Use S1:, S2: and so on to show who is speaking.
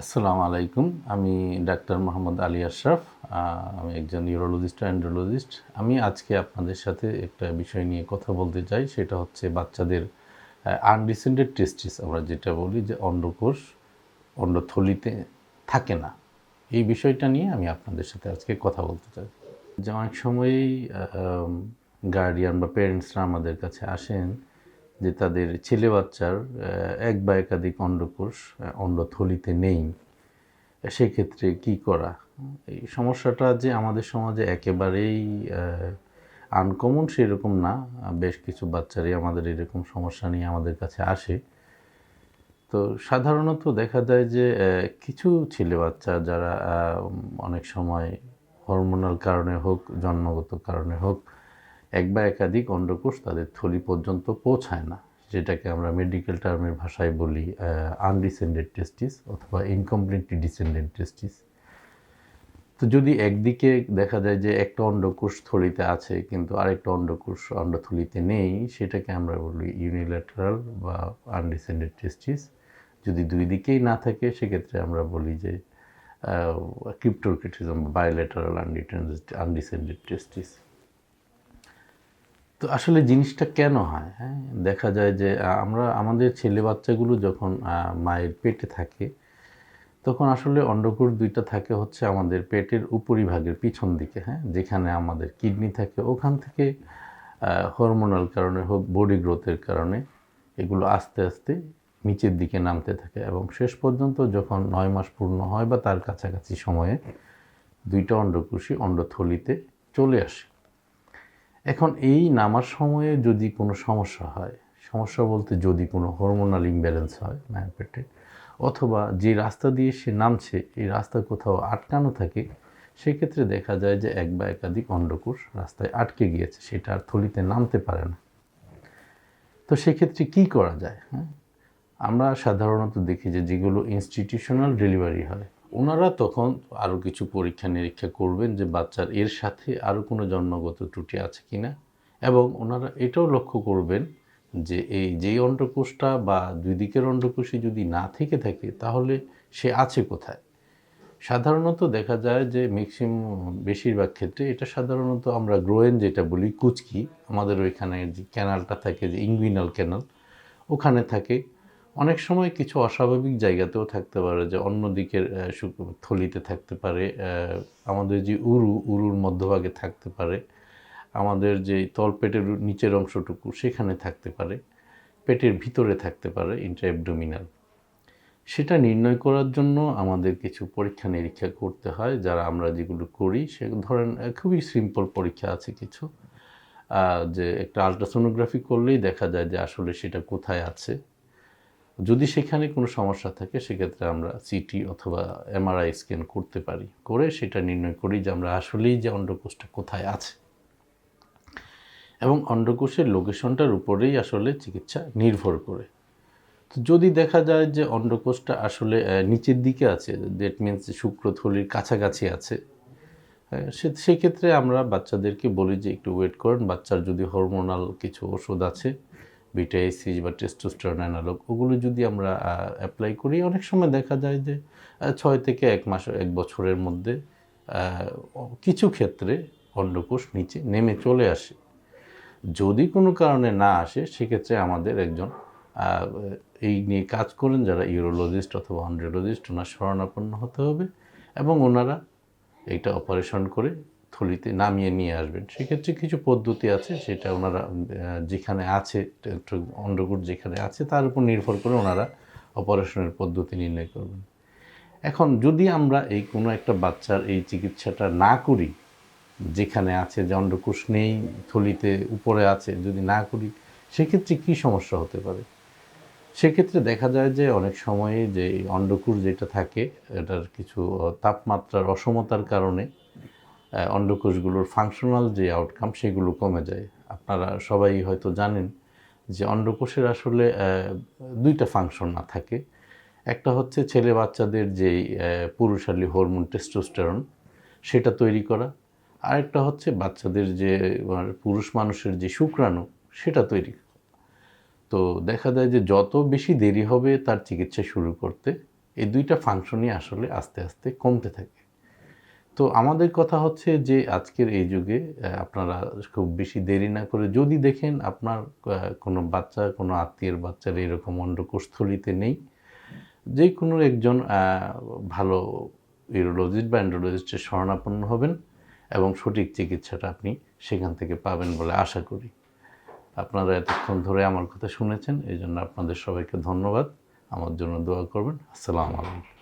S1: আসসালামু আলাইকুম। আমি ডাক্তার মোহাম্মদ আলী আশরাফ আমি একজন ইউরোলজিস্ট অ্যান্ড্রোলজিস্ট আমি আজকে আপনাদের সাথে একটা বিষয় নিয়ে কথা বলতে চাই, সেটা হচ্ছে বাচ্চাদের আনডিসেন্ডেড টেস্টিস আমরা যেটা বলি যে অন্ডকোষ অন্ডথলিতে থাকে না। এই বিষয়টা নিয়ে আমি আপনাদের সাথে আজকে কথা বলতে চাই। যে অনেক সময়ই গার্ডিয়ান বা প্যারেন্টসরা আমাদের কাছে আসেন যে তাদের ছেলে বাচ্চার এক বা একাধিক অন্ডকোষ অন্ডথলিতে নেই, সেক্ষেত্রে কি করা? এই সমস্যাটা যে আমাদের সমাজে একেবারেই আনকমন সেরকম না। বেশ কিছু বাচ্চারই আমাদের এরকম সমস্যা নিয়ে আমাদের কাছে আসে। তো সাধারণত দেখা যায় যে কিছু ছেলে বাচ্চা যারা অনেক সময় হরমোনাল কারণে হোক, জন্মগত কারণে হোক এক বা একাধিক অন্ডকোষ তাদের থলি পর্যন্ত পৌঁছায় না, যেটাকে আমরা মেডিকেল টার্মের ভাষায় বলি আনডিসেন্ডেড টেস্টিস অথবা ইনকমপ্লিটলি ডিসেন্ডেড টেস্টিস তো যদি একদিকে দেখা যায় যে একটা অন্ডকোষ থলিতে আছে, কিন্তু আরেকটা অন্ডকোষ অন্ডথলিতে নেই, সেটাকে আমরা বলি ইউনিল্যাটারাল বা আনডিসেন্ডেড টেস্টিস যদি দুই দিকেই না থাকে, সেক্ষেত্রে আমরা বলি যে ক্রিপ্টোরকেটিজম বায়োলেটারাল আনডিসেন্ডেড টেস্টিস তো আসলে জিনিসটা কেন হয়? হ্যাঁ দেখা যায় যে আমরা আমাদের ছেলে বাচ্চাগুলো যখন মায়ের পেটে থাকে, তখন আসলে অন্ডকোষ দুইটা থাকে হচ্ছে আমাদের পেটের উপরিভাগের পিছন দিকে হ্যাঁ? যেখানে আমাদের কিডনি থাকে, ওখান থেকে হরমোনাল কারণে হোক বডি গ্রোথের কারণে এগুলো আস্তে আস্তে নিচের দিকে নামতে থাকে এবং শেষ পর্যন্ত যখন নয় মাস পূর্ণ হয় বা তার কাছাকাছি সময়ে দুইটা অন্ডকোষই অন্ডথলিতে চলে আসে। এখন এই নামার সময়ে যদি কোনো সমস্যা হয়, সমস্যা বলতে যদি কোনো হরমোনাল ইমব্যালেন্স হয় মায়ের পেটে অথবা যে রাস্তা দিয়ে সে নামছে, এই রাস্তা কোথাও আটকানো থাকে, সেক্ষেত্রে দেখা যায় যে এক বা একাধিক অন্ডকোষ রাস্তায় আটকে গিয়েছে, সেটা আর থলিতে নামতে পারে না। তো সেক্ষেত্রে কি করা যায় হ্যাঁ আমরা সাধারণত দেখি যে যেগুলো ইনস্টিটিউশনাল ডেলিভারি হয় ওনারা তখন আরও কিছু পরীক্ষা নিরীক্ষা করবেন যে বাচ্চার এর সাথে আরও কোনো জন্মগত ত্রুটি আছে কি না এবং ওনারা এটাও লক্ষ্য করবেন যে এই যেই অন্ডকোষটা বা দুই দিকের অন্ডকোষই যদি না থেকে থাকে, তাহলে সে আছে কোথায়? সাধারণত দেখা যায় যে ম্যাক্সিমাম বেশিরভাগ ক্ষেত্রে এটা সাধারণত আমরা গ্রোয়েন যেটা বলি, কুচকি, আমাদের ওইখানে যে ক্যানালটা থাকে যে ইংগুইনাল ক্যানাল ওখানে থাকে। অনেক সময় কিছু অস্বাভাবিক জায়গাতেও থাকতে পারে যে অন্য দিকের থলিতে থাকতে পারে আমাদের যে উরু, উরুর মধ্যভাগে থাকতে পারে, আমাদের যে তলপেটের নিচের অংশটুকু সেখানে থাকতে পারে, পেটের ভিতরে থাকতে পারে ইন্টারঅ্যাবডোমিনাল সেটা নির্ণয় করার জন্য আমাদের কিছু পরীক্ষা নিরীক্ষা করতে হয়, যারা আমরা যেগুলো করি সে, ধরেন খুবই সিম্পল পরীক্ষা আছে কিছু। যে একটা আলট্রাসোনোগ্রাফি করলেই দেখা যায় যে আসলে সেটা কোথায় আছে। যদি সেখানে কোনো সমস্যা থাকে, সেক্ষেত্রে আমরা সিটি অথবা এমআরআই স্ক্যান করতে পারি। করে সেটা নির্ণয় করি যে আমরা আসলেই যে অন্ডকোষটা কোথায় আছে। এবং অন্ডকোষের লোকেশনটার উপরেই আসলে চিকিৎসা নির্ভর করে। তো যদি দেখা যায় যে অন্ডকোষটা আসলে নিচের দিকে আছে দ্যাট মিনস শুক্রথলির কাছাকাছি আছে সে, সেক্ষেত্রে আমরা বাচ্চাদেরকে বলি যে একটু ওয়েট করেন। বাচ্চার যদি হরমোনাল কিছু ওষুধ আছে বিটা এসিজ বা টেস্টোস্টেরন অ্যানালগ ওগুলো যদি আমরা অ্যাপ্লাই করি, অনেক সময় দেখা যায় যে ছয় থেকে এক মাস, এক বছরের মধ্যে কিছু ক্ষেত্রে অন্ডকোষ নিচে নেমে চলে আসে। যদি কোনো কারণে না আসে, সেক্ষেত্রে আমাদের একজন এই নিয়ে কাজ করেন যারা ইউরোলজিস্ট অথবা অন্ড্রোলজিস্ট, ওনার শরণাপন্ন হতে হবে এবং ওনারা এইটা অপারেশন করে থলিতে নামিয়ে নিয়ে আসবেন। সেক্ষেত্রে কিছু পদ্ধতি আছে সেটা ওনারা যেখানে আছে, একটু যেখানে আছে, তার উপর নির্ভর করে ওনারা অপারেশনের পদ্ধতি নির্ণয় করবেন। এখন যদি আমরা এই কোনো একটা বাচ্চার এই চিকিৎসাটা না করি, যেখানে আছে যে অন্ডকোষ নেই, থলিতে উপরে আছে, যদি না করি, সেক্ষেত্রে কী সমস্যা হতে পারে? সেক্ষেত্রে দেখা যায় যে অনেক সময়ে যে এই অন্ডকোষ যেটা থাকে, এটার কিছু তাপমাত্রার অসমতার কারণে অন্ডকোষগুলোর ফাংশনাল যে আউটকাম সেগুলো কমে যায়। আপনারা সবাই হয়তো জানেন যে অন্ডকোষের আসলে দুইটা ফাংশন না থাকে। একটা হচ্ছে ছেলে বাচ্চাদের আহ, পুরুষালী হরমোন টেস্টোস্টেরন সেটা তৈরি করা। আরেকটা হচ্ছে বাচ্চাদের যে পুরুষ মানুষের যে শুক্রাণু সেটা তৈরি। তো দেখা যায় যে যত বেশি দেরি হবে তার চিকিৎসা শুরু করতে এই দুইটা ফাংশনই আসলে আস্তে আস্তে কমতে থাকে। তো আমাদের কথা হচ্ছে যে আজকের এই যুগে আপনারা খুব বেশি দেরি না করে যদি দেখেন আপনার কোনো বাচ্চা, কোনো আত্মীয়ের বাচ্চার এরকম অন্ডকোষস্থলিতে নেই, যে কোনো একজন ভালো ইউরোলজিস্ট বা অ্যান্ড্রোলজিস্টের শরণাপন্ন হবেন এবং সঠিক চিকিৎসাটা আপনি সেখান থেকে পাবেন বলে আশা করি। আপনারা এতক্ষণ ধরে আমার কথা শুনেছেন, এই জন্য আপনাদের সবাইকে ধন্যবাদ। আমার জন্য দোয়া করবেন। আসসালামু আলাইকুম।